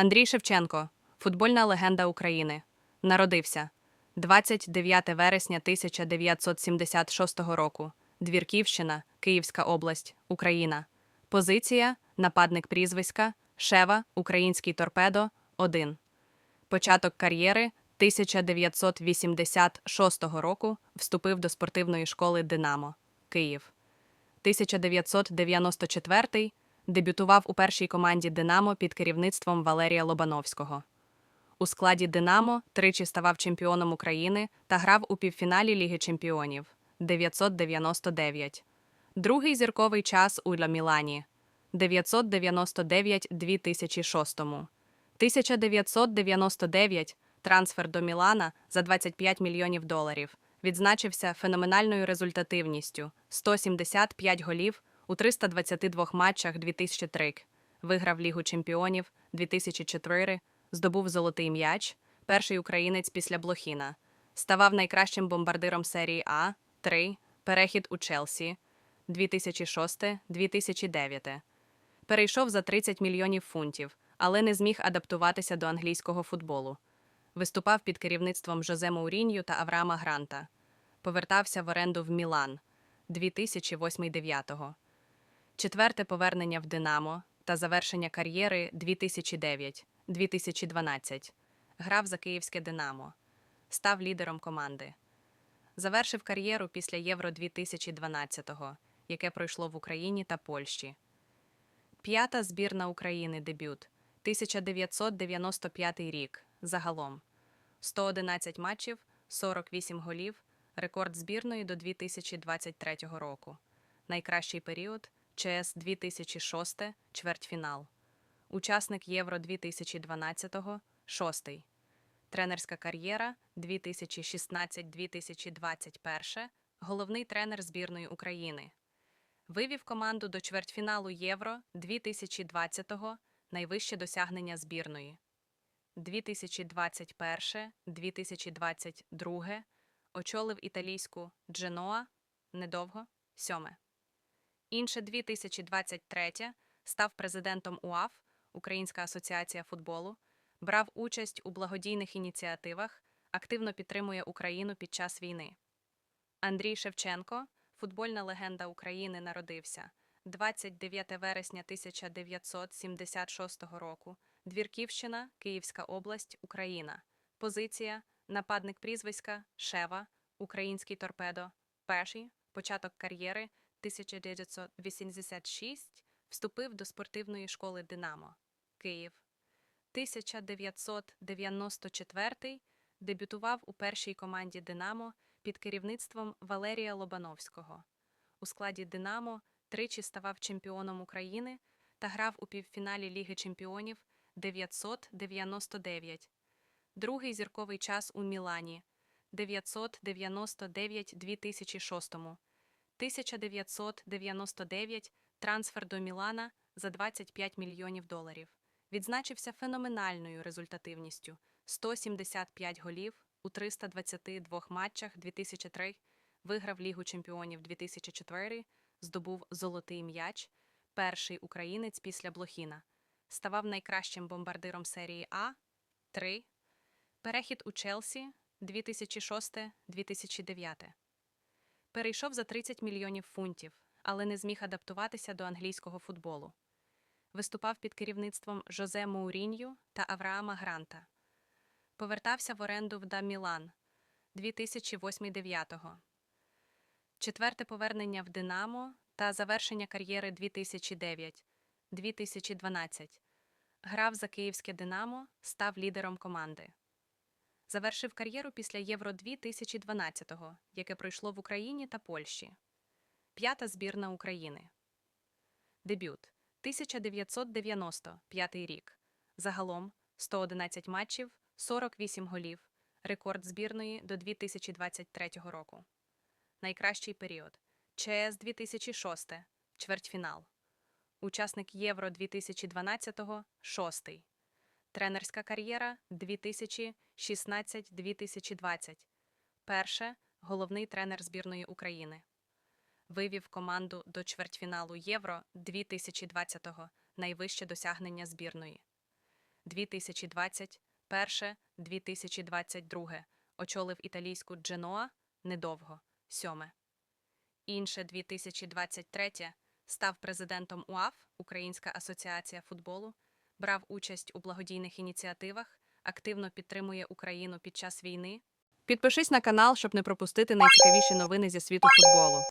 Андрій Шевченко, футбольна легенда України. Народився 29 вересня 1976 року. Двірківщина, Київська область, Україна. Позиція нападник прізвиська Шева, Український торпедо 1. Початок кар'єри 1986 року вступив до спортивної школи Динамо, Київ. 1994 дебютував у першій команді Динамо під керівництвом Валерія Лобановського. У складі Динамо тричі ставав чемпіоном України та грав у півфіналі Ліги Чемпіонів 999. Другий зірковий час у Ля Мілані 999 2006. 1999 трансфер до Мілана за 25 мільйонів доларів. Відзначився феноменальною результативністю 175 голів у 322 матчах 2003. Виграв Лігу чемпіонів 2004, здобув золотий м'яч, перший українець після Блохіна. Ставав найкращим бомбардиром серії А 3, перехід у Челсі 2006-2009. Перейшов за 30 мільйонів фунтів, але не зміг адаптуватися до англійського футболу. Виступав під керівництвом Жозе Маурінью та Авраама Гранта. Повертався в оренду в Мілан 2008-2009. Четверте повернення в Динамо та завершення кар'єри 2009-2012. Грав за київське Динамо. Став лідером команди. Завершив кар'єру після Євро 2012-го, яке пройшло в Україні та Польщі. П'ята збірна України дебют 1995 рік. Загалом 111 матчів, 48 голів, рекорд збірної до 2023 року. Найкращий період ЧС 2006, чвертьфінал. Учасник Євро 2012, шостий. Тренерська кар'єра 2016-2021, головний тренер збірної України. Вивів команду до чвертьфіналу Євро 2020-го, найвище досягнення збірної. 2021-2022 очолив італійську Дженоа недовго сьоме. Інше 2023 став президентом УАФ, Українська асоціація футболу, брав участь у благодійних ініціативах, активно підтримує Україну під час війни. Андрій Шевченко, футбольна легенда України, народився 29 вересня 1976 року. Двірківщина, Київська область, Україна. Позиція нападник прізвиська Шева, Український торпедо. Перший початок кар'єри 1986 вступив до спортивної школи Динамо, Київ. 1994 дебютував у першій команді Динамо під керівництвом Валерія Лобановського. У складі Динамо тричі ставав чемпіоном України та грав у півфіналі Ліги чемпіонів 999. Другий зірковий час у Мілані 999 2006. 1999 трансфер до Мілана за 25 мільйонів доларів. Відзначився феноменальною результативністю 175 голів у 322 матчах 2003, виграв Лігу чемпіонів 2004, здобув золотий м'яч, перший українець після Блохіна. Ставав найкращим бомбардиром серії А 3, перехід у Челсі 2006-2009. Перейшов за 30 мільйонів фунтів, але не зміг адаптуватися до англійського футболу. Виступав під керівництвом Жозе Моурінью та Авраама Гранта. Повертався в оренду в Да Мілан 2008-2009. Четверте повернення в Динамо та завершення кар'єри 2009-2012. Грав за київське Динамо, став лідером команди. Завершив кар'єру після Євро 2012-го, яке пройшло в Україні та Польщі. П'ята збірна України. Дебют 1995 рік. Загалом 111 матчів, 48 голів. Рекорд збірної до 2023 року. Найкращий період ЧС 2006, чвертьфінал. Учасник Євро 2012-го, шостий. Тренерська кар'єра 2016-2020. Перше головний тренер збірної України. Вивів команду до чвертьфіналу Євро 2020-го, найвище досягнення збірної. 2020, перше 2022. Очолив італійську Дженоа недовго, сьоме. Інше 2023 став президентом УАФ, Українська асоціація футболу, брав участь у благодійних ініціативах, активно підтримує Україну під час війни. Підпишись на канал, щоб не пропустити найцікавіші новини зі світу футболу.